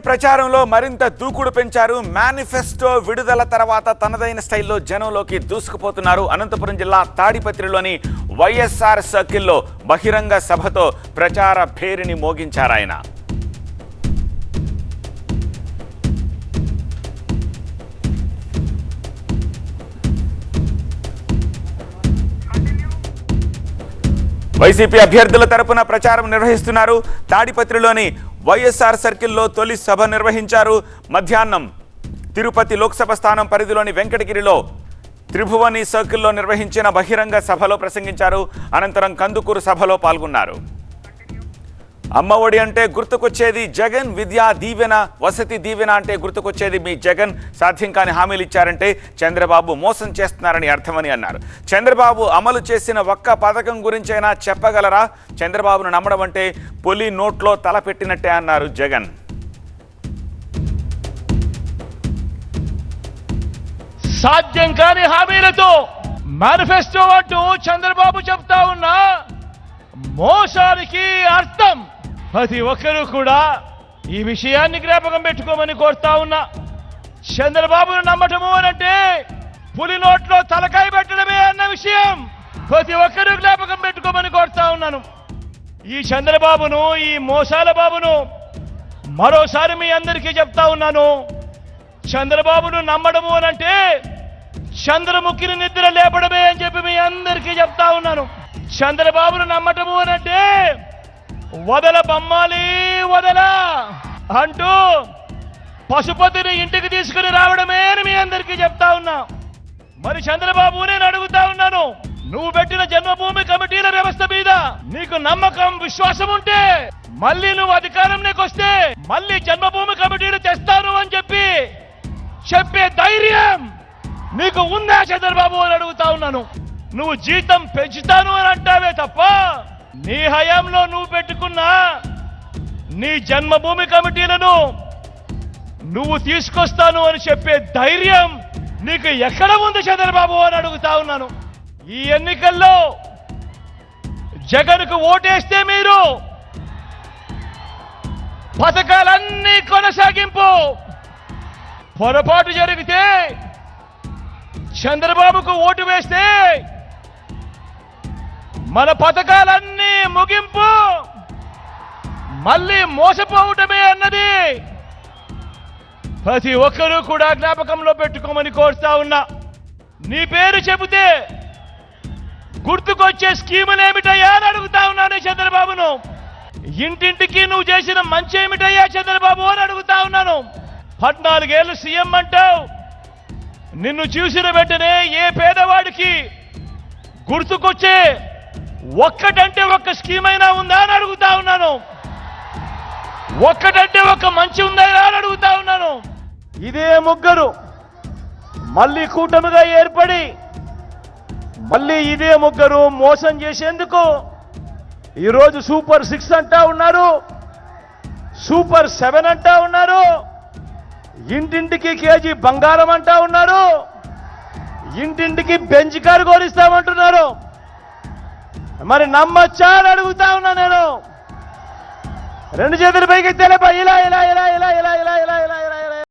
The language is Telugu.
ప్రచారంలో మరింత దూకుడు పెంచారు. మేనిఫెస్టో విడుదల తర్వాత తనదైన స్టైల్లో జనంలోకి దూసుకుపోతున్నారు. అనంతపురం జిల్లా తాడిపత్రిలోని వైఎస్ఆర్ సర్కిల్లో బహిరంగ సభతో ప్రచార భేరిని మోగించారు ఆయన వైసీపీ అభ్యర్థుల తరపున ప్రచారం నిర్వహిస్తున్నారు. తాడిపత్రిలోని వైఎస్ఆర్ సర్కిల్లో తొలి సభ నిర్వహించారు. మధ్యాహ్నం తిరుపతి లోక్సభ స్థానం పరిధిలోని వెంకటగిరిలో త్రిభువని సర్కిల్లో నిర్వహించిన బహిరంగ సభలో ప్రసంగించారు. అనంతరం కందుకూరు సభలో పాల్గొన్నారు. అమ్మఒడి అంటే గుర్తుకొచ్చేది జగన్ విద్యా దీవెన వసతి దీవెన అంటే గుర్తుకొచ్చేది మీ జగన్. సాధ్యం కాని హామీలు ఇచ్చారంటే చంద్రబాబు మోసం చేస్తున్నారని అర్థమని అన్నారు. చంద్రబాబు అమలు చేసిన ఒక్క పథకం గురించైనా చెప్పగలరా? చంద్రబాబును నమ్మడం అంటే పొలి నోట్లో తల పెట్టినట్టే అన్నారు జగన్. సాధ్యం కాని హామీలతో మేనిఫెస్టో అంటూ చంద్రబాబు చెప్తా ఉన్నా మోసానికి అర్థం ప్రతి ఒక్కరూ కూడా ఈ విషయాన్ని జ్ఞాపకం పెట్టుకోమని కోరుతా ఉన్నా. చంద్రబాబును నమ్మటము అనంటే పులి నోట్లో తలకాయ పెట్టడమే అన్న విషయం ప్రతి ఒక్కరూ జ్ఞాపకం పెట్టుకోమని కోరుతా ఉన్నాను. ఈ చంద్రబాబును ఈ మోసాల బాబును మరోసారి మీ అందరికీ చెప్తా ఉన్నాను. చంద్రబాబును నమ్మడము అనంటే చంద్రముఖిని నిద్ర లేపడమే అని చెప్పి మీ అందరికీ చెప్తా ఉన్నాను. చంద్రబాబును నమ్మటము అనంటే వదల బొమ్మాలి వదల! అంటూ పశుపతిని ఇంటికి తీసుకుని రావడమే అని మీ అందరికీ చెప్తా ఉన్నా. మరి చంద్రబాబు నేను అడుగుతా ఉన్నాను. నువ్వు పెట్టిన జన్మభూమి కమిటీల వ్యవస్థ మీద నీకు నమ్మకం విశ్వాసం ఉంటే మళ్ళీ నువ్వు అధికారంలోకి వస్తే మళ్ళీ జన్మభూమి కమిటీలు తెస్తాను అని చెప్పి చెప్పే ధైర్యం నీకు ఉందా చంద్రబాబు అని అడుగుతా ఉన్నాను. నువ్వు జీతం పెంచుతాను అని అంటావే తప్ప నీ హయాంలో నువ్వు పెట్టుకున్న నీ జన్మభూమి కమిటీలను నువ్వు తీసుకొస్తాను అని చెప్పే ధైర్యం నీకు ఎక్కడ ఉంది చంద్రబాబు అని అడుగుతా ఉన్నాను. ఈ ఎన్నికల్లో జగన్కు ఓటేస్తే మీరు పథకాలన్నీ కొనసాగింపు. పొరపాటు జరిగితే చంద్రబాబుకు ఓటు వేస్తే మన పథకాలన్నీ ముగింపు. మళ్ళీ మోసపోవటమే అన్నది. ప్రతి ఒక్కరూ కూడా జ్ఞాపకంలో పెట్టుకోమని కోరుతా ఉన్నా. నీ పేరు చెబితే గుర్తుకొచ్చే స్కీములు ఏమిటయ్యా అని అడుగుతా ఉన్నాను చంద్రబాబును. ఇంటింటికి నువ్వు చేసిన మంచి ఏమిటయ్యా చంద్రబాబు అని అడుగుతా ఉన్నాను. పద్నాలుగేళ్ళు సీఎం అంటావు. నిన్ను చూసిన వెంటనే ఏ పేదవాడికి గుర్తుకొచ్చే ఒక్కటంటే ఒక్క స్కీమ్ అయినా ఉందా అని అడుగుతా ఉన్నాను. ఒక్కటంటే ఒక మంచి ఉందా అని అడుగుతా ఉన్నాను. ఇదే ముగ్గురు. మళ్ళీ కూటమిగా ఏర్పడి మళ్ళీ ఇదే ముగ్గురు మోసం చేసేందుకు ఈరోజు సూపర్ సిక్స్ అంటా ఉన్నారు. సూపర్ సెవెన్ అంటా ఉన్నారు. ఇంటింటికి కేజీ బంగారం అంటా ఉన్నారు. ఇంటింటికి బెంచ్ కారు కోరిస్తామంటున్నారు మరి నమ్మచ్చా అని అడుగుతా ఉన్నా నేను రెండు చేతుల పైకి తెలప ఇలా ఇలా ఇలా ఇలా ఇలా ఇలా ఇలా ఇలా ఇలా ఇలా